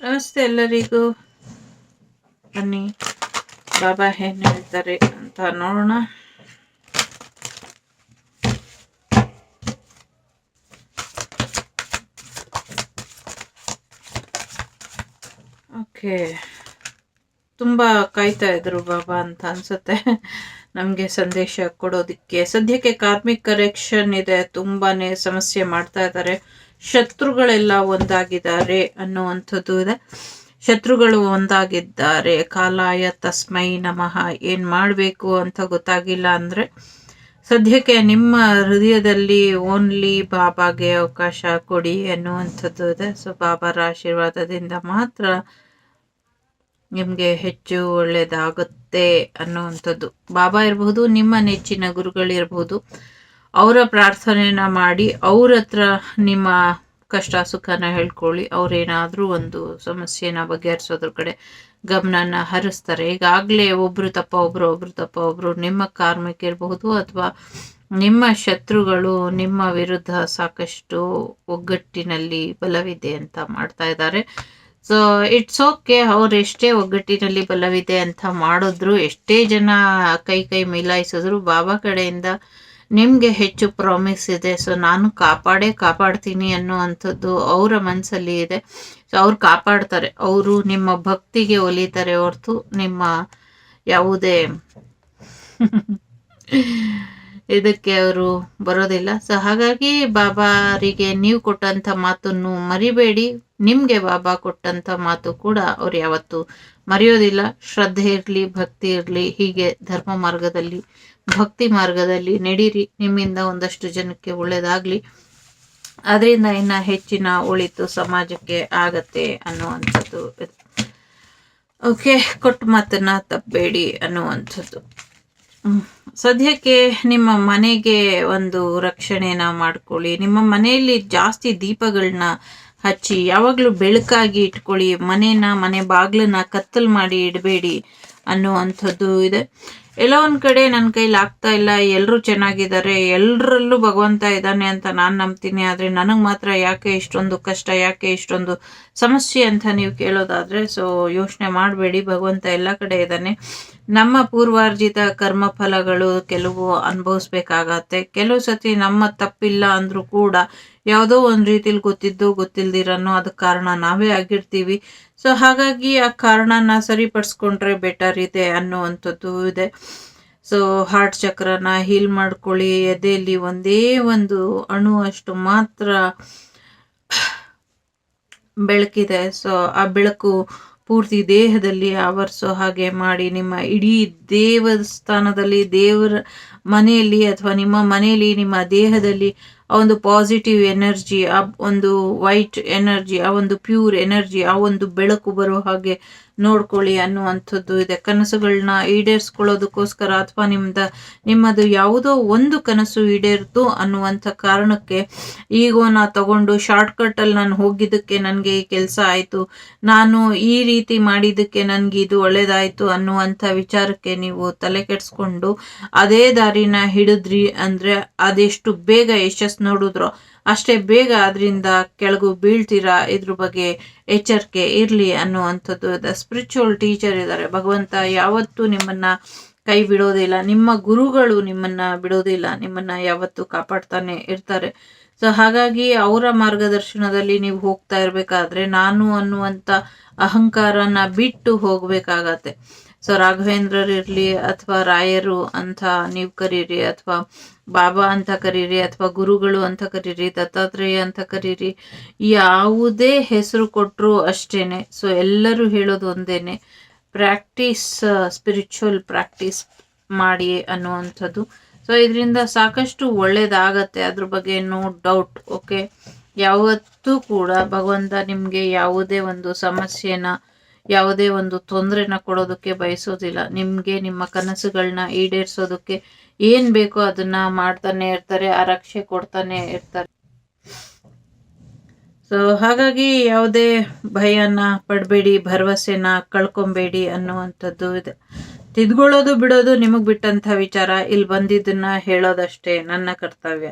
ನಮಸ್ತೆ ಎಲ್ಲರಿಗೂ. ಬನ್ನಿ. ಬಾಬಾ ಏನು ಹೇಳ್ತಾರೆ ಅಂತ ನೋಡೋಣ. ಓಕೆ. ತುಂಬ ಕಾಯ್ತಾ ಇದ್ರು ಬಾಬಾ ಅಂತ ಅನ್ಸುತ್ತೆ. ನಮಗೆ ಸಂದೇಶ ಕೊಡೋದಿಕ್ಕೆ. ಸದ್ಯಕ್ಕೆ ಕಾರ್ಮಿಕ್ ಕರೆಕ್ಷನ್ ಇದೆ. ತುಂಬಾ ಸಮಸ್ಯೆ ಮಾಡ್ತಾ ಇದ್ದಾರೆ. ಶತ್ರುಗಳೆಲ್ಲ ಒಂದಾಗಿದ್ದಾರೆ ಅನ್ನುವಂಥದ್ದು ಇದೆ. ಶತ್ರುಗಳು ಒಂದಾಗಿದ್ದಾರೆ. ಕಾಲಾಯ ತಸ್ಮೈ ನಮಃ. ಏನು ಮಾಡಬೇಕು ಅಂತ ಗೊತ್ತಾಗಿಲ್ಲ ಅಂದ್ರೆ ಸದ್ಯಕ್ಕೆ ನಿಮ್ಮ ಹೃದಯದಲ್ಲಿ ಓನ್ಲಿ ಬಾಬಾಗೆ ಅವಕಾಶ ಕೊಡಿ ಅನ್ನುವಂಥದ್ದು ಇದೆ. ಸೊ, ಬಾಬಾರ ಆಶೀರ್ವಾದದಿಂದ ಮಾತ್ರ ನಿಮಗೆ ಹೆಚ್ಚು ಒಳ್ಳೇದಾಗುತ್ತೆ ಅನ್ನುವಂಥದ್ದು. ಬಾಬಾ ಇರಬಹುದು ನಿಮ್ಮ ನೆಚ್ಚಿನ ಗುರುಗಳಿರಬಹುದು ಅವರ ಪ್ರಾರ್ಥನೆನ ಮಾಡಿ, ಅವ್ರ ಹತ್ರ ನಿಮ್ಮ ಕಷ್ಟ ಸುಖನ ಹೇಳ್ಕೊಳ್ಳಿ. ಅವ್ರೇನಾದರೂ ಒಂದು ಸಮಸ್ಯೆನ ಬಗೆಹರಿಸೋದ್ರ ಕಡೆ ಗಮನನ ಹರಿಸ್ತಾರೆ. ಈಗಾಗಲೇ ಒಬ್ರು ತಪ್ಪ, ಒಬ್ರು ಒಬ್ರು ತಪ್ಪ, ಒಬ್ರು ನಿಮ್ಮ ಕಾರ್ಮಿಕ ಇರಬಹುದು ಅಥವಾ ನಿಮ್ಮ ಶತ್ರುಗಳು ನಿಮ್ಮ ವಿರುದ್ಧ ಸಾಕಷ್ಟು ಒಗ್ಗಟ್ಟಿನಲ್ಲಿ ಬಲವಿದೆ ಅಂತ ಮಾಡ್ತಾ ಇದ್ದಾರೆ. ಸೊ ಇಟ್ಸ್ ಓಕೆ ಅವ್ರು ಒಗ್ಗಟ್ಟಿನಲ್ಲಿ ಬಲವಿದೆ ಅಂತ ಮಾಡಿದ್ರು, ಎಷ್ಟೇ ಜನ ಕೈ ಕೈ ಮಿಲಾಯಿಸಿದ್ರು, ಬಾಬಾ ಕಡೆಯಿಂದ ನಿಮಗೆ ಹೆಚ್ಚು ಪ್ರಾಮಿಸ್ ಇದೆ. ಸೊ ನಾನು ಕಾಪಾಡೇ ಕಾಪಾಡ್ತೀನಿ ಅನ್ನುವಂಥದ್ದು ಅವರ ಮನಸ್ಸಲ್ಲಿ ಇದೆ. ಸೊ ಅವ್ರು ಕಾಪಾಡ್ತಾರೆ. ಅವರು ನಿಮ್ಮ ಭಕ್ತಿಗೆ ಒಲಿತಾರೆ ಹೊರತು ನಿಮ್ಮ ಯಾವುದೇ ಇದಕ್ಕೆ ಅವರು ಬರೋದಿಲ್ಲ. ಸೊ ಹಾಗಾಗಿ ಬಾಬಾರಿಗೆ ನೀವು ಕೊಟ್ಟಂಥ ಮಾತನ್ನು ಮರಿಬೇಡಿ. ನಿಮಗೆ ಬಾಬಾ ಕೊಟ್ಟಂಥ ಮಾತು ಕೂಡ ಅವ್ರು ಯಾವತ್ತೂ ಮರೆಯೋದಿಲ್ಲ. ಶ್ರದ್ಧೆ ಇರಲಿ, ಭಕ್ತಿ ಇರಲಿ, ಹೀಗೆ ಧರ್ಮ ಮಾರ್ಗದಲ್ಲಿ ಭಕ್ತಿ ಮಾರ್ಗದಲ್ಲಿ ನಡೀರಿ. ನಿಮ್ಮಿಂದ ಒಂದಷ್ಟು ಜನಕ್ಕೆ ಒಳ್ಳೇದಾಗ್ಲಿ. ಅದರಿಂದ ಇನ್ನ ಹೆಚ್ಚಿನ ಉಳಿತು ಸಮಾಜಕ್ಕೆ ಆಗತ್ತೆ ಅನ್ನುವಂಥದ್ದು. ಓಕೆ, ಕೊಟ್ಟ ಮಾತನ್ನ ತಪ್ಪಬೇಡಿ ಅನ್ನುವಂಥದ್ದು. ಸದ್ಯಕ್ಕೆ ನಿಮ್ಮ ಮನೆಗೆ ಒಂದು ರಕ್ಷಣೆನ ಮಾಡ್ಕೊಳ್ಳಿ. ನಿಮ್ಮ ಮನೆಯಲ್ಲಿ ಜಾಸ್ತಿ ದೀಪಗಳನ್ನ ಹಚ್ಚಿ, ಯಾವಾಗಲೂ ಬೆಳಕಾಗಿ ಇಟ್ಕೊಳ್ಳಿ, ಮನೇನ, ಮನೆ ಬಾಗ್ಲನ್ನ ಕತ್ತಲು ಮಾಡಿ ಇಡಬೇಡಿ ಅನ್ನುವಂಥದ್ದು ಇದೆ. ಎಲ್ಲ ಒಂದು ಕಡೆ ನನ್ನ ಕೈಲಿ ಆಗ್ತಾ ಇಲ್ಲ ಎಲ್ಲರೂ ಚೆನ್ನಾಗಿದ್ದಾರೆ ಎಲ್ಲರಲ್ಲೂ ಭಗವಂತ ಇದ್ದಾನೆ ಅಂತ ನಾನು ನಂಬ್ತೀನಿ, ಆದರೆ ನನಗೆ ಮಾತ್ರ ಯಾಕೆ ಇಷ್ಟೊಂದು ಕಷ್ಟ, ಯಾಕೆ ಇಷ್ಟೊಂದು ಸಮಸ್ಯೆ ಅಂತ ನೀವು ಕೇಳೋದಾದರೆ, ಸೊ ಯೋಚನೆ ಮಾಡಬೇಡಿ, ಭಗವಂತ ಎಲ್ಲ ಕಡೆ ಇದ್ದಾನೆ. ನಮ್ಮ ಪೂರ್ವಾರ್ಜಿತ ಕರ್ಮ ಫಲಗಳು ಕೆಲವು ಅನುಭವಿಸ್ಬೇಕಾಗತ್ತೆ. ಕೆಲವು ಸತಿ ನಮ್ಮ ತಪ್ಪಿಲ್ಲ ಅಂದರೂ ಕೂಡ ಯಾವುದೋ ಒಂದು ರೀತಿಲಿ ಗೊತ್ತಿದ್ದು ಗೊತ್ತಿಲ್ದಿರನೋ ಅದಕ್ಕೆ ಕಾರಣ ನಾವೇ ಆಗಿರ್ತೀವಿ. ಸೊ ಹಾಗಾಗಿ ಆ ಕಾರಣನ ಸರಿಪಡಿಸ್ಕೊಂಡ್ರೆ ಬೆಟರ್ ಇದೆ ಅನ್ನುವಂಥದ್ದು ಇದೆ. ಸೊ ಹಾರ್ಟ್ ಚಕ್ರನ ಹೀಲ್ ಮಾಡ್ಕೊಳ್ಳಿ. ಎದೆಯಲ್ಲಿ ಒಂದೇ ಒಂದು ಅಣು ಅಷ್ಟು ಮಾತ್ರ ಬೆಳಕಿದೆ. ಸೊ ಆ ಬೆಳಕು ಪೂರ್ತಿ ದೇಹದಲ್ಲಿ ಆವರಿಸೋ ಹಾಗೆ ಮಾಡಿ ನಿಮ್ಮ ಇಡೀ ದೇವಸ್ಥಾನದಲ್ಲಿ ದೇವರ ಮನೆಯಲ್ಲಿ ಅಥವಾ ನಿಮ್ಮ ಮನೆಯಲ್ಲಿ ನಿಮ್ಮ ದೇಹದಲ್ಲಿ ಆ ಒಂದು ಪಾಸಿಟಿವ್ ಎನರ್ಜಿ ಆ ಒಂದು ವೈಟ್ ಎನರ್ಜಿ ಆ ಒಂದು ಪ್ಯೂರ್ ಎನರ್ಜಿ ಆ ಒಂದು ಬೆಳಕು ಬರೋ ಹಾಗೆ ನೋಡ್ಕೊಳ್ಳಿ ಅನ್ನುವಂಥದ್ದು ಇದೆ. ಕನಸುಗಳನ್ನ ಈಡೇರಿಸ್ಕೊಳ್ಳೋದಕ್ಕೋಸ್ಕರ ಅಥವಾ ನಿಮ್ದ, ನಿಮ್ಮದು ಯಾವುದೋ ಒಂದು ಕನಸು ಈಡೇರ್ತು ಅನ್ನುವಂಥ ಕಾರಣಕ್ಕೆ ಈಗೋನ ತಗೊಂಡು ಶಾರ್ಟ್ಕಟ್ಟಲ್ಲಿ ನಾನು ಹೋಗಿದ್ದಕ್ಕೆ ನನಗೆ ಈ ಕೆಲಸ ಆಯಿತು. ನಾನು ಈ ರೀತಿ ಮಾಡಿದ್ದಕ್ಕೆ ನನಗೆ ಇದು ಒಳ್ಳೇದಾಯಿತು ಅನ್ನುವಂಥ ವಿಚಾರಕ್ಕೆ ನೀವು ತಲೆ ಕೆಡಿಸ್ಕೊಂಡು ಅದೇ ದಾರಿನ ಹಿಡಿದ್ರಿ ಅಂದರೆ ಅದೆಷ್ಟು ಬೇಗ ಯಶಸ್ಸು ನೋಡಿದ್ರೋ. ಅಷ್ಟೇ ಬೇಗ ಅದರಿಂದ ಕೆಳಗೂ ಬೀಳ್ತೀರಾ? ಇದ್ರ ಬಗ್ಗೆ ಎಚ್ಚರಿಕೆ ಇರಲಿ ಅನ್ನುವಂಥದ್ದು ದ ಸ್ಪಿರಿಚುವಲ್ ಟೀಚರ್ ಇದ್ದಾರೆ ಭಗವಂತ ಯಾವತ್ತೂ ನಿಮ್ಮನ್ನ ಕೈ ಬಿಡೋದಿಲ್ಲ. ನಿಮ್ಮ ಗುರುಗಳು ನಿಮ್ಮನ್ನ ಬಿಡೋದಿಲ್ಲ. ನಿಮ್ಮನ್ನ ಯಾವತ್ತೂ ಕಾಪಾಡ್ತಾನೆ ಇರ್ತಾರೆ. ಸೊ ಹಾಗಾಗಿ ಅವರ ಮಾರ್ಗದರ್ಶನದಲ್ಲಿ ನೀವು ಹೋಗ್ತಾ ಇರ್ಬೇಕಾದ್ರೆ ನಾನು ಅನ್ನುವಂಥ ಅಹಂಕಾರನ ಬಿಟ್ಟು ಹೋಗ್ಬೇಕಾಗತ್ತೆ. ಸೊ ರಾಘವೇಂದ್ರರಿರಲಿ ಅಥವಾ ರಾಯರು ಅಂತ ನೀವು ಕರೀರಿ ಅಥವಾ ಬಾಬಾ ಅಂತ ಕರೀರಿ ಅಥವಾ ಗುರುಗಳು ಅಂತ ಕರೀರಿ, ದತ್ತಾತ್ರೇಯ ಅಂತ ಕರೀರಿ, ಯಾವುದೇ ಹೆಸರು ಕೊಟ್ಟರು ಅಷ್ಟೇನೆ. ಸೊ ಎಲ್ಲರೂ ಹೇಳೋದು ಒಂದೇನೆ ಪ್ರಾಕ್ಟೀಸ್ ಸ್ಪಿರಿಚುವಲ್ ಪ್ರಾಕ್ಟೀಸ್ ಮಾಡಿ ಅನ್ನುವಂಥದ್ದು. ಸೊ ಇದರಿಂದ ಸಾಕಷ್ಟು ಒಳ್ಳೇದಾಗತ್ತೆ ಅದ್ರ ಬಗ್ಗೆ ನೋ ಡೌಟ್ ಓಕೆ ಯಾವತ್ತೂ ಕೂಡ ಭಗವಂತ ನಿಮಗೆ ಯಾವುದೇ ಒಂದು ಸಮಸ್ಯೆನ ಯಾವುದೇ ಒಂದು ತೊಂದರೆನ ಕೊಡೋದಕ್ಕೆ ಬಯಸೋದಿಲ್ಲ. ನಿಮಗೆ, ನಿಮ್ಮ ಕನಸುಗಳನ್ನ ಈಡೇರಿಸೋದಕ್ಕೆ ಏನ್ ಬೇಕೋ ಅದನ್ನ ಮಾಡ್ತಾನೆ ಇರ್ತಾರೆ ಆ ರಕ್ಷೆ ಕೊಡ್ತಾನೆ ಇರ್ತಾರೆ. ಸೊ ಹಾಗಾಗಿ ಯಾವುದೇ ಭಯನ ಪಡಬೇಡಿ, ಭರವಸೆನ ಕಳ್ಕೊಬೇಡಿ ಅನ್ನುವಂಥದ್ದು ಇದೆ. ತಿದ್ಕೊಳ್ಳೋದು ಬಿಡೋದು ನಿಮಗೆ ಬಿಟ್ಟಂಥ ವಿಚಾರ. ಇಲ್ಲಿ ಬಂದಿದ್ದನ್ನ ಹೇಳೋದಷ್ಟೇ ನನ್ನ ಕರ್ತವ್ಯ.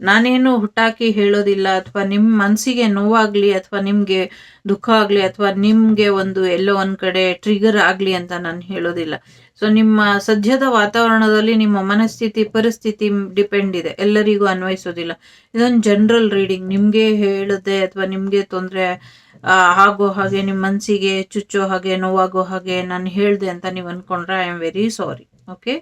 ನಾನೇನು ಹುಟ್ಟಾಕಿ ಹೇಳೋದಿಲ್ಲ ಅಥವಾ ನಿಮ್ಮ ಮನಸ್ಸಿಗೆ ನೋವಾಗಲಿ ಅಥವಾ ನಿಮಗೆ ದುಃಖ ಆಗಲಿ ಅಥವಾ ನಿಮಗೆ ಒಂದು ಎಲ್ಲೋ ಒಂದು ಕಡೆ ಟ್ರಿಗರ್ ಆಗಲಿ ಅಂತ ನಾನು ಹೇಳೋದಿಲ್ಲ. ಸೊ ನಿಮ್ಮ ಸದ್ಯದ ವಾತಾವರಣದಲ್ಲಿ ನಿಮ್ಮ ಮನಸ್ಥಿತಿ, ಪರಿಸ್ಥಿತಿ ಡಿಪೆಂಡ್ ಇದೆ. ಎಲ್ಲರಿಗೂ ಅನ್ವಯಿಸೋದಿಲ್ಲ. ಇದೊಂದು ಜನರಲ್ ರೀಡಿಂಗ್ ನಿಮಗೆ ಹೇಳದೆ ಅಥವಾ ನಿಮಗೆ ತೊಂದರೆ ಆಗೋ ಹಾಗೆ ನಿಮ್ಮ ಮನಸ್ಸಿಗೆ ಚುಚ್ಚೋ ಹಾಗೆ ನೋವಾಗೋ ಹಾಗೆ ನಾನು ಹೇಳಿದೆ ಅಂತ ನೀವು ಅಂದ್ಕೊಂಡ್ರೆ I am very sorry okay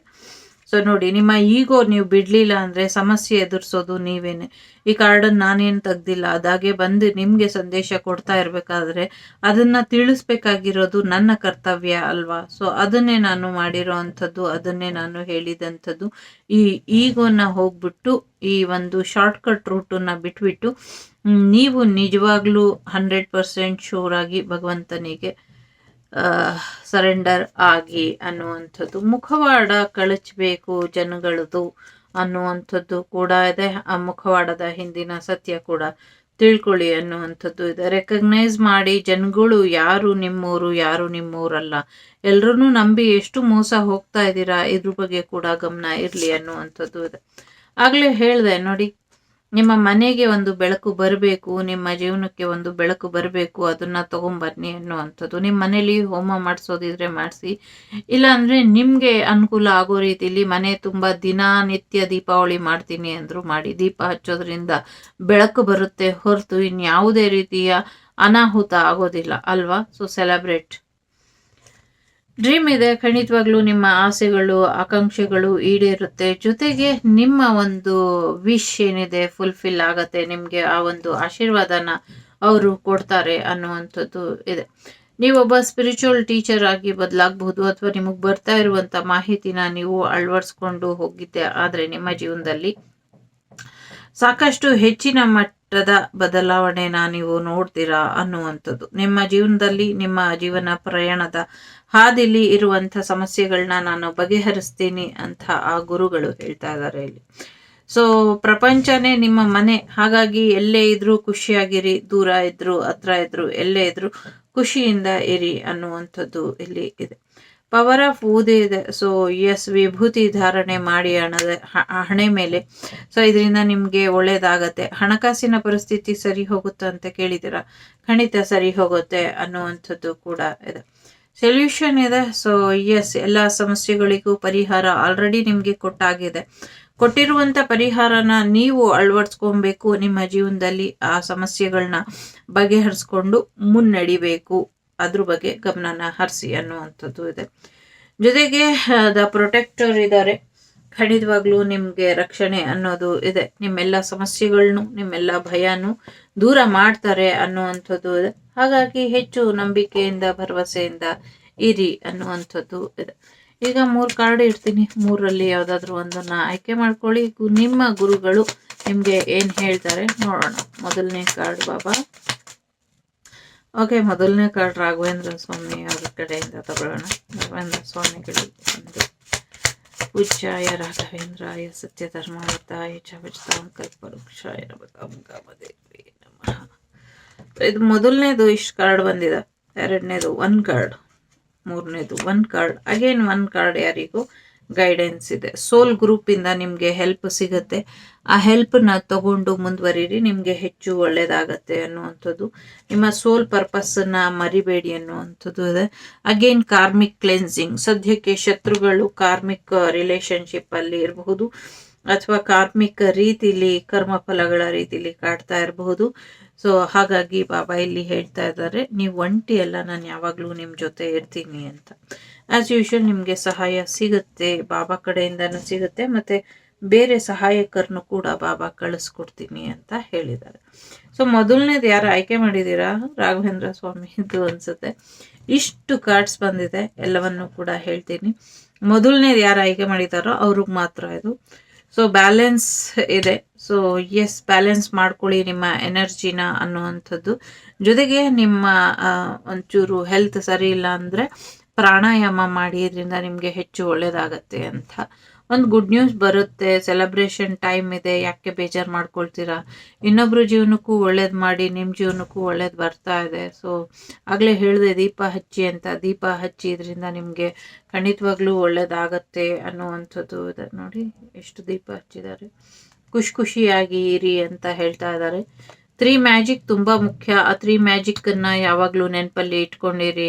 so ನೋಡಿ, ನಿಮ್ಮ ಈಗೋ ನೀವು ಬಿಡಲಿಲ್ಲ ಅಂದರೆ ಸಮಸ್ಯೆ ಎದುರಿಸೋದು ನೀವೇನೆ. ಈ ಕಾರ್ಡನ್ನು ನಾನೇನು ತೆಗ್ದಿಲ್ಲ. ಅದಾಗೆ ಬಂದು ನಿಮಗೆ ಸಂದೇಶ ಕೊಡ್ತಾ ಇರಬೇಕಾದ್ರೆ ಅದನ್ನು ತಿಳಿಸ್ಬೇಕಾಗಿರೋದು ನನ್ನ ಕರ್ತವ್ಯ ಅಲ್ವಾ? ಸೊ ಅದನ್ನೇ ನಾನು ಮಾಡಿರೋ ಅಂಥದ್ದು, ಅದನ್ನೇ ನಾನು ಹೇಳಿದಂಥದ್ದು. ಈ ಈಗೋನ ಹೋಗ್ಬಿಟ್ಟು ಈ ಒಂದು ಶಾರ್ಟ್ಕಟ್ ರೂಟನ್ನು ಬಿಟ್ಬಿಟ್ಟು ನೀವು ನಿಜವಾಗ್ಲೂ ಹಂಡ್ರೆಡ್ ಪರ್ಸೆಂಟ್ ಶೂರ್ ಆಗಿ ಭಗವಂತನಿಗೆ ಸರೆಂಡರ್ ಆಗಿ ಅನ್ನುವಂಥದ್ದು. ಮುಖವಾಡ ಕಳಚಬೇಕು ಜನಗಳದು ಅನ್ನುವಂಥದ್ದು ಕೂಡ ಇದೆ. ಆ, ಮುಖವಾಡದ ಹಿಂದಿನ ಸತ್ಯ ಕೂಡ ತಿಳ್ಕೊಳ್ಳಿ ಅನ್ನುವಂಥದ್ದು ಇದೆ. ರೆಕಗ್ನೈಸ್ ಮಾಡಿ ಜನಗಳು ಯಾರು ನಿಮ್ಮೂರು, ಯಾರು ನಿಮ್ಮೂರಲ್ಲ. ಎಲ್ಲರೂ ನಂಬಿ ಎಷ್ಟು ಮೋಸ ಹೋಗ್ತಾ ಇದ್ದೀರಾ ಇದ್ರ ಬಗ್ಗೆ ಕೂಡ ಗಮನ ಇರಲಿ ಅನ್ನುವಂಥದ್ದು ಇದೆ. ಆಗಲೇ ಹೇಳಿದೆ ನೋಡಿ ನಿಮ್ಮ ಮನೆಗೆ ಒಂದು ಬೆಳಕು ಬರಬೇಕು, ನಿಮ್ಮ ಜೀವನಕ್ಕೆ ಒಂದು ಬೆಳಕು ಬರಬೇಕು, ಅದನ್ನ ತಗೊಂಬನ್ನಿ ಅನ್ನುವಂಥದ್ದು. ನಿಮ್ಮ ಮನೇಲಿ ಹೋಮ ಮಾಡಿಸೋದಿದ್ರೆ ಮಾಡಿಸಿ. ಇಲ್ಲಾಂದರೆ ನಿಮಗೆ ಅನುಕೂಲ ಆಗೋ ರೀತಿಯಲ್ಲಿ ಮನೆ ತುಂಬ ದಿನನಿತ್ಯ ದೀಪಾವಳಿ ಮಾಡ್ತೀನಿ ಅಂದರೂ ಮಾಡಿ. ದೀಪ ಹಚ್ಚೋದ್ರಿಂದ ಬೆಳಕು ಬರುತ್ತೆ ಹೊರತು ಇನ್ಯಾವುದೇ ರೀತಿಯ ಅನಾಹುತ ಆಗೋದಿಲ್ಲ, ಅಲ್ವಾ? ಸೊ ಸೆಲೆಬ್ರೇಟ್ ಡ್ರೀಮ್ ಇದೆ, ಖಂಡಿತವಾಗ್ಲೂ ನಿಮ್ಮ ಆಸೆಗಳು, ಆಕಾಂಕ್ಷೆಗಳು ಈಡೇರುತ್ತೆ. ಜೊತೆಗೆ ನಿಮ್ಮ ಒಂದು ವಿಶ್ ಏನಿದೆ ಫುಲ್ಫಿಲ್ ಆಗತ್ತೆ, ನಿಮಗೆ ಆ ಒಂದು ಆಶೀರ್ವಾದನ ಅವರು ಕೊಡ್ತಾರೆ ಅನ್ನುವಂಥದ್ದು ಇದೆ. ನೀವೊಬ್ಬ ಸ್ಪಿರಿಚುವಲ್ ಟೀಚರ್ ಆಗಿ ಬದಲಾಗಬಹುದು ಅಥವಾ ನಿಮಗೆ ಬರ್ತಾ ಇರುವಂಥ ಮಾಹಿತಿನ ನೀವು ಅಳವಡಿಸ್ಕೊಂಡು ಹೋಗಿದ್ದೆ ಆದರೆ ನಿಮ್ಮ ಜೀವನದಲ್ಲಿ ಸಾಕಷ್ಟು ಹೆಚ್ಚಿನ ಮಟ್ಟದ ಬದಲಾವಣೆನ ನೀವು ನೋಡ್ತೀರಾ ಅನ್ನುವಂಥದ್ದು. ನಿಮ್ಮ ಜೀವನದಲ್ಲಿ, ನಿಮ್ಮ ಜೀವನ ಪ್ರಯಾಣದ ಹಾದಿಲಿ ಇರುವಂಥ ಸಮಸ್ಯೆಗಳನ್ನ ನಾನು ಬಗೆಹರಿಸ್ತೀನಿ ಅಂತ ಆ ಗುರುಗಳು ಹೇಳ್ತಾ ಇದ್ದಾರೆ ಇಲ್ಲಿ. ಸೊ ಪ್ರಪಂಚನೇ ನಿಮ್ಮ ಮನೆ. ಹಾಗಾಗಿ ಎಲ್ಲೇ ಇದ್ರೂ ಖುಷಿಯಾಗಿರಿ, ದೂರ ಇದ್ರು, ಹತ್ರ ಇದ್ರು, ಎಲ್ಲೇ ಇದ್ರು ಖುಷಿಯಿಂದ ಇರಿ ಅನ್ನುವಂಥದ್ದು ಇಲ್ಲಿ ಇದೆ. ಪವರ್ ಆಫ್ ಊದಿ ಇದೆ ಸೊ ಎಸ್ ವಿಭೂತಿ ಧಾರಣೆ ಮಾಡಿ ಹಣದ ಹಣೆ ಮೇಲೆ. ಸೊ ಇದರಿಂದ ನಿಮಗೆ ಒಳ್ಳೇದಾಗತ್ತೆ. ಹಣಕಾಸಿನ ಪರಿಸ್ಥಿತಿ ಸರಿ ಹೋಗುತ್ತೆ ಅಂತ ಕೇಳಿದ್ದೀರಾ? ಖಂಡಿತ ಸರಿ ಹೋಗುತ್ತೆ ಅನ್ನುವಂಥದ್ದು ಕೂಡ ಇದೆ. ಸೊಲ್ಯೂಷನ್ ಇದೆ. ಸೊ ಎಸ್ ಎಲ್ಲ ಸಮಸ್ಯೆಗಳಿಗೂ ಪರಿಹಾರ ಆಲ್ರೆಡಿ ನಿಮಗೆ ಕೊಟ್ಟಾಗಿದೆ. ಕೊಟ್ಟಿರುವಂಥ ಪರಿಹಾರನ ನೀವು ಅಳವಡಿಸ್ಕೊಬೇಕು ನಿಮ್ಮ ಜೀವನದಲ್ಲಿ ಆ ಸಮಸ್ಯೆಗಳನ್ನ ಬಗೆಹರಿಸ್ಕೊಂಡು ಮುನ್ನಡಿಬೇಕು. ಅದ್ರ ಬಗ್ಗೆ ಗಮನನ ಹರಿಸಿ ಅನ್ನುವಂಥದ್ದು ಇದೆ. ಜೊತೆಗೆ ದ ಪ್ರೊಟೆಕ್ಟರ್ ಇದ್ದಾರೆ. ಖಂಡಿತವಾಗ್ಲೂ ನಿಮಗೆ ರಕ್ಷಣೆ ಅನ್ನೋದು ಇದೆ. ನಿಮ್ಮೆಲ್ಲ ಸಮಸ್ಯೆಗಳನ್ನು ನಿಮ್ಮೆಲ್ಲ ಭಯನೂ ದೂರ ಮಾಡ್ತಾರೆ ಅನ್ನುವಂಥದ್ದು ಇದೆ. ಹಾಗಾಗಿ ಹೆಚ್ಚು ನಂಬಿಕೆಯಿಂದ, ಭರವಸೆಯಿಂದ ಇರಿ ಅನ್ನುವಂಥದ್ದು ಇದೆ. ಈಗ ಮೂರು ಕಾರ್ಡ್ ಇಡ್ತೀನಿ. ಮೂರಲ್ಲಿ ಯಾವುದಾದ್ರೂ ಒಂದನ್ನು ಆಯ್ಕೆ ಮಾಡ್ಕೊಳ್ಳಿ. ನಿಮ್ಮ ಗುರುಗಳು ನಿಮಗೆ ಏನು ಹೇಳ್ತಾರೆ ನೋಡೋಣ. ಮೊದಲನೇ ಕಾರ್ಡ್ ಬಾಬಾ. ಓಕೆ, ಮೊದಲನೇ ಕಾರ್ಡ್ ರಾಘವೇಂದ್ರ ಸ್ವಾಮಿ ಅವ್ರ ಕಡೆಯಿಂದ ತಗೊಳ್ಳೋಣ. ರಾಘವೇಂದ್ರ ಸ್ವಾಮಿಗಳು ಒಂದು ಪೂಜ್ಯಾಯ ರಾಘವೇಂದ್ರಾಯ ಸತ್ಯ ಧರ್ಮ ಚವಚಿತಾಂ ಕಲ್ಪವೃಕ್ಷಾಯ ಕಾಮದೇವಿ ನಮಃ ಇದು ಮೊದಲನೇದು ಇಷ್ಟು ಕಾರ್ಡ್ ಬಂದಿದೆ. ಎರಡನೇದು ಒನ್ ಕಾರ್ಡ್ ಮೂರನೇದು one card again one card ಯಾರಿಗೂ ಗೈಡೆನ್ಸ್ ಇದೆ. ಸೋಲ್ ಗ್ರೂಪಿಂದ ನಿಮಗೆ ಹೆಲ್ಪ್ ಸಿಗುತ್ತೆ. ಆ ಹೆಲ್ಪ್ನ ತಗೊಂಡು ಮುಂದುವರಿರಿ, ನಿಮಗೆ ಹೆಚ್ಚು ಒಳ್ಳೇದಾಗತ್ತೆ ಅನ್ನುವಂಥದ್ದು. ನಿಮ್ಮ ಸೋಲ್ ಪರ್ಪಸ್ಸನ್ನು ಮರಿಬೇಡಿ ಅನ್ನುವಂಥದ್ದು ಇದೆ. ಅಗೇನ್ ಕಾರ್ಮಿಕ್ ಕ್ಲೆನ್ಸಿಂಗ್ ಸದ್ಯಕ್ಕೆ ಶತ್ರುಗಳು ಕಾರ್ಮಿಕ್ ರಿಲೇಶನ್ಶಿಪ್ಪಲ್ಲಿ ಇರಬಹುದು, ಅಥವಾ ಕಾರ್ಮಿಕ ರೀತಿಲಿ, ಕರ್ಮಫಲಗಳ ರೀತಿಲಿ ಕಾಡ್ತಾ ಇರಬಹುದು. ಸೊ ಹಾಗಾಗಿ ಬಾಬಾ ಇಲ್ಲಿ ಹೇಳ್ತಾ ಇದ್ದಾರೆ, ನೀವು ಒಂಟಿ ಅಲ್ಲ, ನಾನು ಯಾವಾಗಲೂ ನಿಮ್ಮ ಜೊತೆ ಇರ್ತೀನಿ ಅಂತ. ಆಸ್ ಯೂಶುವಲ್ ನಿಮಗೆ ಸಹಾಯ ಸಿಗುತ್ತೆ, ಬಾಬಾ ಕಡೆಯಿಂದನೂ ಸಿಗುತ್ತೆ, ಮತ್ತು ಬೇರೆ ಸಹಾಯಕರನ್ನು ಕೂಡ ಬಾಬಾ ಕಳಿಸ್ಕೊಡ್ತೀನಿ ಅಂತ ಹೇಳಿದ್ದಾರೆ. ಸೊ ಮೊದಲನೇದು ಯಾರು ಆಯ್ಕೆ ಮಾಡಿದ್ದೀರಾ? ರಾಘವೇಂದ್ರ ಸ್ವಾಮಿ ಇದು ಅನಿಸುತ್ತೆ. ಇಷ್ಟು ಕಾರ್ಡ್ಸ್ ಬಂದಿದೆ, ಎಲ್ಲವನ್ನು ಕೂಡ ಹೇಳ್ತೀನಿ. ಮೊದಲನೇದು ಯಾರು ಆಯ್ಕೆ ಮಾಡಿದಾರೋ ಅವ್ರಿಗೆ ಮಾತ್ರ ಇದು. ಸೊ ಬ್ಯಾಲೆನ್ಸ್ ಇದೆ. ಸೊ ಎಸ್ ಬ್ಯಾಲೆನ್ಸ್ ಮಾಡ್ಕೊಳ್ಳಿ ನಿಮ್ಮ ಎನರ್ಜಿನ ಅನ್ನುವಂಥದ್ದು. ಜೊತೆಗೆ ನಿಮ್ಮ ಒಂಚೂರು ಹೆಲ್ತ್ ಸರಿ ಇಲ್ಲ ಅಂದರೆ ಪ್ರಾಣಾಯಾಮ ಮಾಡಿ ಇದರಿಂದ ನಿಮಗೆ ಹೆಚ್ಚು ಒಳ್ಳೇದಾಗತ್ತೆ ಅಂತ. ಒಂದು ಗುಡ್ ನ್ಯೂಸ್ ಬರುತ್ತೆ ಸೆಲೆಬ್ರೇಷನ್ ಟೈಮ್ ಇದೆ, ಯಾಕೆ ಬೇಜಾರು ಮಾಡ್ಕೊಳ್ತೀರಾ? ಇನ್ನೊಬ್ರ ಜೀವನಕ್ಕೂ ಒಳ್ಳೇದು ಮಾಡಿ ನಿಮ್ಮ ಜೀವನಕ್ಕೂ ಒಳ್ಳೇದು ಬರ್ತಾ ಇದೆ. ಸೊ ಆಗಲೇ ಹೇಳಿದೆ, ದೀಪ ಹಚ್ಚಿ ಅಂತ. ದೀಪ ಹಚ್ಚಿ ಇದರಿಂದ ನಿಮಗೆ ಖಂಡಿತವಾಗ್ಲೂ ಒಳ್ಳೇದಾಗತ್ತೆ ಅನ್ನುವಂಥದ್ದು ನೋಡಿ, ಎಷ್ಟು ದೀಪ ಹಚ್ಚಿದ್ದಾರೆ. ಖುಷಿ ಖುಷಿಯಾಗಿ ಇರಿ ಅಂತ ಹೇಳ್ತಾ ಇದ್ದಾರೆ. ತ್ರೀ ಮ್ಯಾಜಿಕ್ ತುಂಬ ಮುಖ್ಯ. ಆ ತ್ರೀ ಮ್ಯಾಜಿಕ್ಕನ್ನು ಯಾವಾಗಲೂ ನೆನಪಲ್ಲಿ ಇಟ್ಕೊಂಡಿರಿ.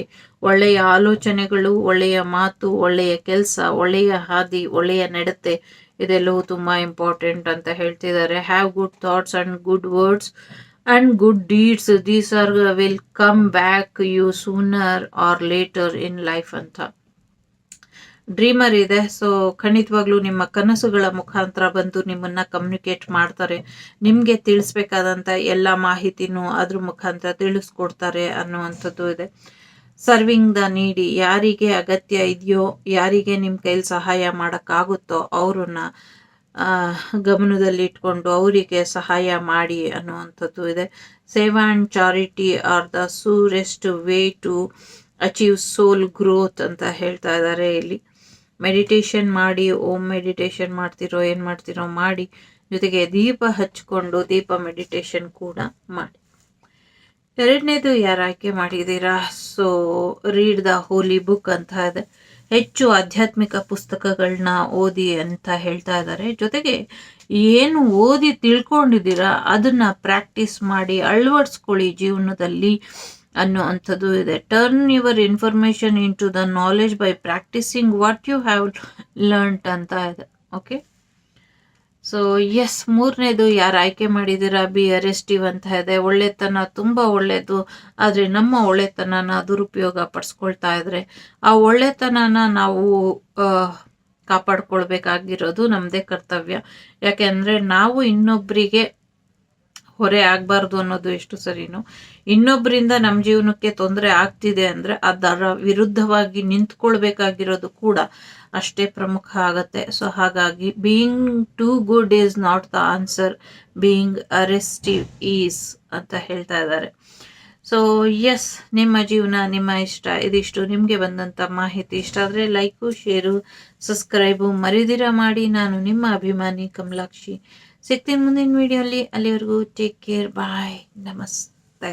ಒಳ್ಳೆಯ ಆಲೋಚನೆಗಳು, ಒಳ್ಳೆಯ ಮಾತು, ಒಳ್ಳೆಯ ಕೆಲಸ, ಒಳ್ಳೆಯ ಹಾದಿ, ಒಳ್ಳೆಯ ನಡತೆ ಇದೆಲ್ಲವೂ ತುಂಬ ಇಂಪಾರ್ಟೆಂಟ್ ಅಂತ ಹೇಳ್ತಿದ್ದಾರೆ. Have good thoughts and good words and good deeds these are will come back you sooner or later in life ಅಂತ. ಡ್ರೀಮರ್ ಇದೆ. ಸೊ ಖಂಡಿತವಾಗ್ಲೂ ನಿಮ್ಮ ಕನಸುಗಳ ಮುಖಾಂತರ ಬಂದು ನಿಮ್ಮನ್ನ ಕಮ್ಯುನಿಕೇಟ್ ಮಾಡ್ತಾರೆ. ನಿಮಗೆ ತಿಳಿಸ್ಬೇಕಾದಂಥ ಎಲ್ಲ ಮಾಹಿತಿನೂ ಅದ್ರ ಮುಖಾಂತರ ತಿಳಿಸ್ಕೊಡ್ತಾರೆ ಅನ್ನುವಂಥದ್ದು ಇದೆ. ಸರ್ವಿಂಗ್ ದ ನೀಡಿ ಯಾರಿಗೆ ಅಗತ್ಯ ಇದೆಯೋ, ಯಾರಿಗೆ ನಿಮ್ಮ ಕೈಲಿ ಸಹಾಯ ಮಾಡೋಕ್ಕಾಗುತ್ತೋ ಅವರನ್ನ ಗಮನದಲ್ಲಿ ಇಟ್ಕೊಂಡು ಅವರಿಗೆ ಸಹಾಯ ಮಾಡಿ ಅನ್ನುವಂಥದ್ದು ಇದೆ. Save and charity are the surest way to achieve soul growth ಅಂತ ಹೇಳ್ತಾ ಇದ್ದಾರೆ ಇಲ್ಲಿ. ಮೆಡಿಟೇಷನ್ ಮಾಡಿ ಓಮ್ ಮೆಡಿಟೇಷನ್ ಮಾಡ್ತಿರೋ, ಏನು ಮಾಡ್ತಿರೋ ಮಾಡಿ, ಜೊತೆಗೆ ದೀಪ ಹಚ್ಕೊಂಡು ದೀಪ ಮೆಡಿಟೇಷನ್ ಕೂಡ ಮಾಡಿ. ಎರಡನೇದು ಯಾರು ಆಯ್ಕೆ ಮಾಡಿದ್ದೀರಾ? So read the holy book ಅಂತ ಇದೆ. ಹೆಚ್ಚು ಆಧ್ಯಾತ್ಮಿಕ ಪುಸ್ತಕಗಳನ್ನ ಓದಿ ಅಂತ ಹೇಳ್ತಾ ಇದ್ದಾರೆ. ಜೊತೆಗೆ ಏನು ಓದಿ ತಿಳ್ಕೊಂಡಿದ್ದೀರಾ, ಅದನ್ನ ಪ್ರಾಕ್ಟೀಸ್ ಮಾಡಿ ಅಳವಡಿಸ್ಕೊಳ್ಳಿ ಜೀವನದಲ್ಲಿ. ಅನ್ನುವಂಥದ್ದು ಇದೆ. Turn your information into the knowledge by practising what you have learnt ಅಂತ ಇದೆ. ಓಕೆ ಸೊ ಎಸ್ ಮೂರನೇದು ಯಾರು ಆಯ್ಕೆ ಮಾಡಿದ್ದೀರಾ? ಬಿ ಅರೆಸ್ಟಿವ್ ಅಂತ ಇದೆ. ಒಳ್ಳೆತನ ತುಂಬ ಒಳ್ಳೆಯದು ಆದರೆ ನಮ್ಮ ಒಳ್ಳೆತನನ ದುರುಪಯೋಗ ಪಡಿಸ್ಕೊಳ್ತಾ ಇದ್ರೆ ಆ ಒಳ್ಳೆತನನ ನಾವು ಕಾಪಾಡ್ಕೊಳ್ಬೇಕಾಗಿರೋದು ನಮ್ಮದೇ ಕರ್ತವ್ಯ. ಯಾಕೆಂದರೆ ನಾವು ಇನ್ನೊಬ್ಬರಿಗೆ ಹೊರೆ ಆಗಬಾರ್ದು ಅನ್ನೋದು ಎಷ್ಟು ಸರಿನೋ. ಇನ್ನೊಬ್ಬರಿಂದ ನಮ್ಮ ಜೀವನಕ್ಕೆ ತೊಂದರೆ ಆಗ್ತಿದೆ ಅಂದರೆ ಅದರ ವಿರುದ್ಧವಾಗಿ ನಿಂತ್ಕೊಳ್ಬೇಕಾಗಿರೋದು ಕೂಡ ಅಷ್ಟೇ ಪ್ರಮುಖ ಆಗತ್ತೆ. ಸೊ ಹಾಗಾಗಿ being too good is not the answer being ಅರೆಸ್ಟಿವ್ is ಅಂತ ಹೇಳ್ತಾ ಇದ್ದಾರೆ. ಸೊ ಎಸ್ ನಿಮ್ಮ ಜೀವನ, ನಿಮ್ಮ ಇಷ್ಟ, ಇದಿಷ್ಟು ನಿಮಗೆ ಬಂದಂಥ ಮಾಹಿತಿ. ಇಷ್ಟ ಆದರೆ ಲೈಕು ಶೇರು ಸಬ್ಸ್ಕ್ರೈಬು ಮರಿದಿರ ಮಾಡಿ. ನಾನು ನಿಮ್ಮ ಅಭಿಮಾನಿ ಕಮಲಾಕ್ಷಿ. ಸಿಗ್ತೀನಿ ಮುಂದಿನ ವಿಡಿಯೋಲಿ ಅಲ್ಲಿವರೆಗೂ ಟೇಕ್ ಕೇರ್ ಬಾಯ್ ನಮಸ್ತೆ.